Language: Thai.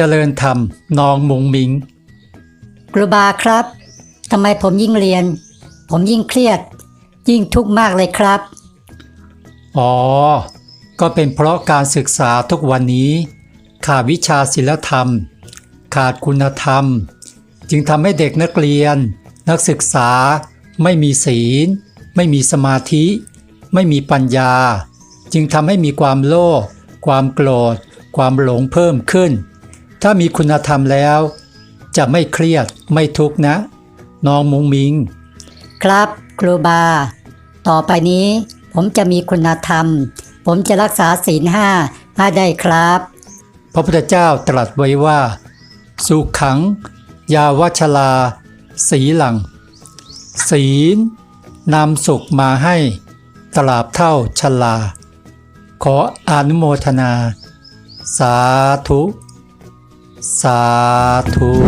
เจริญธรรมนองมุงมิงครูบาครับทำไมผมยิ่งเรียน ผมยิ่งเครียด ยิ่งทุกข์มากเลยครับ อ๋อ ก็เป็นเพราะการศึกษาทุกวันนี้ ขาดวิชาศิลธรรม ขาดคุณธรรม จึงทำให้เด็กนักเรียน นักศึกษา ไม่มีศีล ไม่มีสมาธิ ไม่มีปัญญา จึงทำให้มีความโลภความโกรธ ความหลงเพิ่มขึ้น ถ้ามีคุณธรรมแล้ว จะไม่เครียดไม่ทุกข์นะ น้องมุงมิง ครับครูบา ต่อไปนี้ ผมจะมีคุณธรรม ผมจะรักษาศีลห้าให้ได้ครับ พระพุทธเจ้าตรัสไว้ว่า สุขัง ยาวัชลา สีหลัง ศีลนำสุขมาให้ ตราบเท่าชลา ขออนุโมทนา สาธุ 洒脱